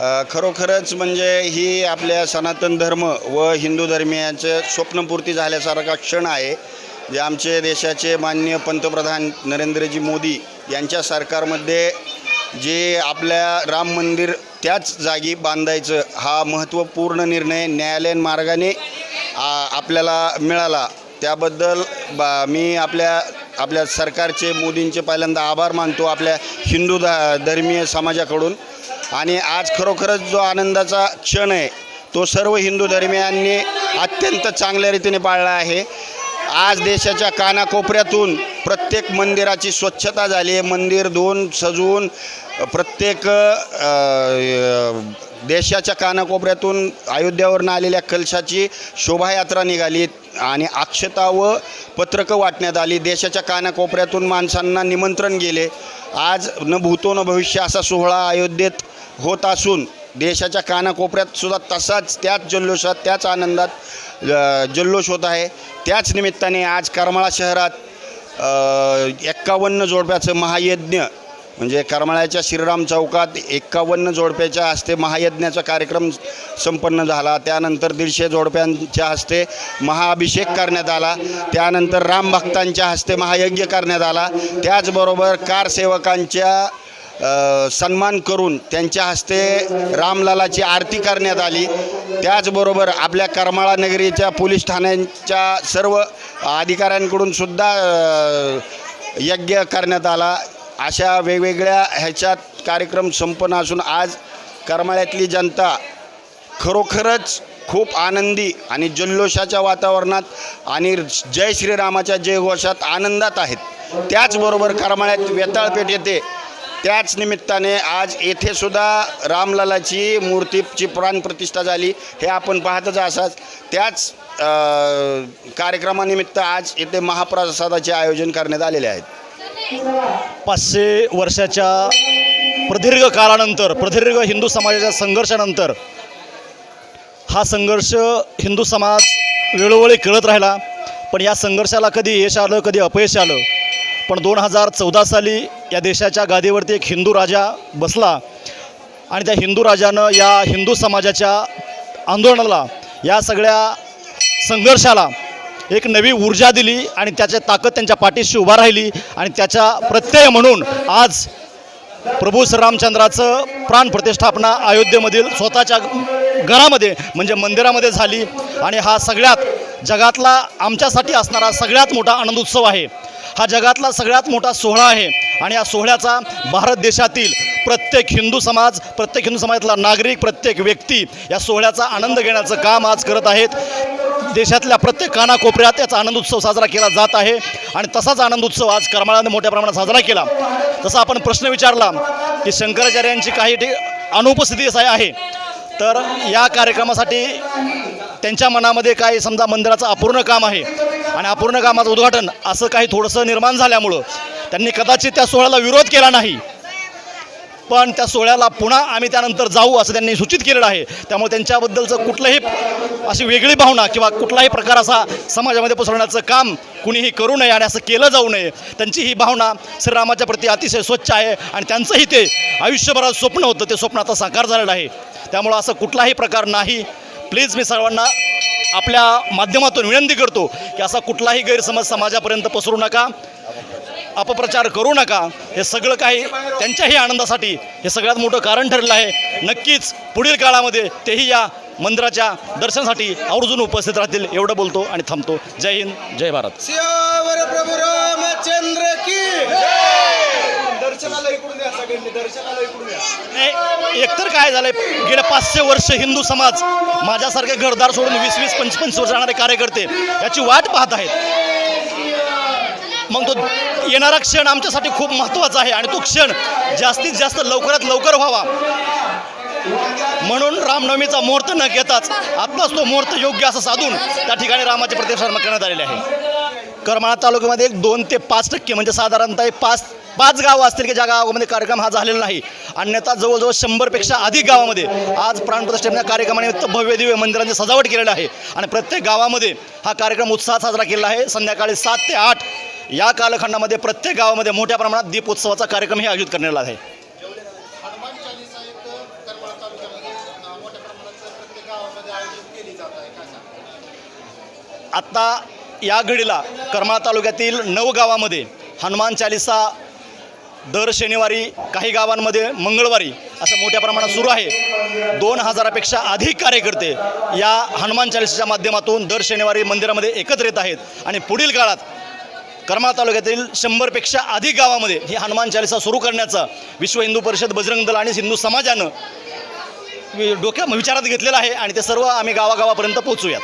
खरोखरच म्हणजे ही आपल्या सनातन धर्म व हिंदू धर्मियांचं स्वप्नपूर्ती झाल्यासारखा क्षण आहे. जे आमचे देशाचे माननीय पंतप्रधान नरेंद्रजी मोदी यांच्या सरकारमध्ये जे आपल्या राम मंदिर त्याच जागी बांधायचं हा महत्त्वपूर्ण निर्णय न्यायालयीन मार्गाने आपल्याला मिळाला. त्याबद्दल बा मी आपल्या आपल्या सरकारचे मोदींचे पहिल्यांदा आभार मानतो आपल्या हिंदू ध धर्मीय समाजाकडून. आणि आज खरोखरच जो आनंदाचा क्षण आहे तो सर्व हिंदू धर्मियांनी अत्यंत चांगल्या रीतीने पाळला आहे. आज देशाच्या कानाकोपऱ्यातून प्रत्येक मंदिराची स्वच्छता झाली आहे. मंदिर धुवून सजवून प्रत्येक देशाच्या कानाकोपऱ्यातून अयोध्यावरून आलेल्या कलशाची शोभायात्रा निघाली आणि अक्षता व पत्रकं वाटण्यात आली. देशाच्या कानाकोपऱ्यातून माणसांना निमंत्रण गेले. आज न भूतो न भविष्य असा सोहळा अयोध्येत होत असून देशाच्या कानाकोपऱ्यात सुद्धा तसाच त्याच जल्लोषात त्याच आनंदात जल्लोष होत आहे. त्याच निमित्ताने आज करमाळा शहरात एक्कावन्न जोडप्याचं महायज्ञ म्हणजे करमाळ्याच्या श्रीराम चौकात एक्कावन्न जोडप्याच्या हस्ते महायज्ञाचा कार्यक्रम संपन्न झाला. त्यानंतर दीडशे जोडप्यांच्या हस्ते महाअभिषेक करण्यात आला. त्यानंतर रामभक्तांच्या हस्ते महायज्ञ करण्यात आला. त्याचबरोबर कारसेवकांच्या सन्मान करून त्यांच्या हस्ते रामलालाची आरती करण्यात आली. त्याचबरोबर आपल्या करमाळा नगरीच्या पोलीस ठाण्यांच्या सर्व अधिकाऱ्यांकडून सुद्धा यज्ञ करण्यात आला. अशा वेगवेगळ्या ह्याच्यात कार्यक्रम संपन्न असून आज करमाळ्यातली जनता खरोखरच खूप आनंदी आणि जल्लोषाच्या वातावरणात आणि जय श्रीरामाच्या जयघोषात आनंदात आहेत. त्याचबरोबर करमाळ्यात वेताळपेठ येथे त्याच निमित्ताने आज येथेसुद्धा रामलालाची मूर्तीची प्राणप्रतिष्ठा झाली. हे आपण पाहतच असाच त्याच कार्यक्रमानिमित्त आज येथे महाप्रसादाचे आयोजन करण्यात आलेले आहेत. पाचशे वर्षाच्या प्रदीर्घ काळानंतर प्रदीर्घ हिंदू समाजाच्या संघर्षानंतर हा संघर्ष हिंदू समाज वेळोवेळी खेळत राहिला. पण या संघर्षाला कधी यश आलं कधी अपयश आलं पण दोन हजार चौदा साली या देशाच्या गादीवरती एक हिंदू राजा बसला आणि त्या हिंदू राजानं या हिंदू समाजाच्या आंदोलनाला या सगळ्या संघर्षाला एक नवी ऊर्जा दिली आणि त्याच्या ताकद त्यांच्या पाठीशी उभा राहिली आणि त्याचा प्रत्यय म्हणून आज प्रभू श्रीरामचंद्राचं प्राण प्रतिष्ठापना अयोध्येमधील स्वतःच्या घरामध्ये म्हणजे मंदिरामध्ये झाली. आणि हा सगळ्यात जगातला आमच्यासाठी असणारा सगळ्यात मोठा आनंद उत्सव आहे. हा जगातला सगळ्यात मोठा सोहळा आहे. आणि या सोहळ्याचा भारत देशातील प्रत्येक हिंदू समाज प्रत्येक हिंदू समाजातला नागरिक प्रत्येक व्यक्ती या सोहळ्याचा आनंद घेण्याचं काम आज करत आहेत. देशातल्या प्रत्येक कानाकोपऱ्यात याचा आनंद उत्सव साजरा केला जात आहे. आणि तसाच आनंद उत्सव आज करमाळाने मोठ्या प्रमाणात साजरा केला. जसा आपण प्रश्न विचारला की शंकराचार्यांची काही अनुपस्थिती आहे. तर या कार्यक्रमासाठी त्यांच्या मनामध्ये काही समजा मंदिराचं अपूर्ण काम आहे. आणि अपूर्ण कामाचं उद्घाटन असं काही थोडंसं निर्माण झाल्यामुळं त्यांनी कदाचित त्या सोहळ्याला विरोध केला नाही. पण त्या सोहळ्याला पुन्हा आम्ही त्यानंतर जाऊ असं त्यांनी सूचित केलेलं आहे. त्यामुळे त्यांच्याबद्दलचं कुठलंही अशी वेगळी भावना किंवा कुठलाही प्रकार असा समाजामध्ये पसरवण्याचं काम कुणीही करू नये आणि असं केलं जाऊ नये त्यांची ही भावना श्रीरामाच्या प्रती अतिशय स्वच्छ आहे आणि त्यांचंही ते आयुष्यभरात स्वप्न होतं ते स्वप्न आता साकार झालेलं आहे. त्यामुळं असं कुठलाही प्रकार नाही. प्लीज मी सर्वांना आपल्या माध्यमातून विनंती करतो की असा कुठलाही गैरसमज समाजापर्यंत पसरू नका अपप्रचार करू नका. हे सगळं काही त्यांच्याही आनंदासाठी हे सगळ्यात मोठं कारण ठरलं आहे. नक्कीच पुढील काळामध्ये तेही या मंदिराच्या दर्शनासाठी आवर्जून उपस्थित राहतील. एवढं बोलतो आणि थांबतो. जय हिंद जय भारत. प्रभू रामचंद्र की नाही एकतर काय झालंय गेल्या पाचशे वर्ष हिंदू समाज माझ्यासारखे घरदार सोडून वीस वीस पंचवीस वर्ष जाणारे कार्यकर्ते याची वाट पाहत आहेत. मग तो येणारा क्षण आमच्यासाठी खूप महत्त्वाचा आहे आणि तो क्षण जास्तीत जास्त लवकरात लवकर व्हावा. म्हणून रामनवमीचा मुहूर्त न घेताच आत्ताच तो मुहूर्त योग्य असं साधून त्या ठिकाणी रामाचे प्रतिष्ठापना करण्यात आलेले आहे. करमाळा तालुक्यामध्ये एक दोन ते पाच टक्के म्हणजे साधारणतः एक पाच पाच गावं असतील की ज्या गावामध्ये कार्यक्रम हा झालेला नाही. अन्यथा जवळजवळ शंभरपेक्षा अधिक गावामध्ये आज प्राणप्रतिष्ठेच्या कार्यक्रमानिमित्त भव्य दिव्य मंदिरांची सजावट केलेली आहे. आणि प्रत्येक गावामध्ये हा कार्यक्रम उत्साहात साजरा केलेला आहे. संध्याकाळी सात ते आठ या कालखंडामध्ये प्रत्येक गावामध्ये मोठ्या प्रमाणात दीपोत्सवाचा कार्यक्रम हे आयोजित करण्यात आहे. आत्ता या घडीला करमाळा तालुक्यातील नऊ गावामध्ये हनुमान चालिसा दर शनिवारी काही गावांमध्ये मंगळवारी असं मोठ्या प्रमाणात सुरू आहे. दोन हजारापेक्षा अधिक कार्यकर्ते या हनुमान चालिसेच्या माध्यमातून दर शनिवारी मंदिरामध्ये एकत्र येत आहेत. आणि पुढील काळात करमाळा तालुक्यातील शंभरपेक्षा अधिक गावामध्ये ही हनुमान चालिसा सुरू करण्याचा विश्व हिंदू परिषद बजरंग दल आणि हिंदू समाजानं डोक्या विचारात घेतलेला आहे आणि ते सर्व आम्ही गावागावापर्यंत पोहोचूयात.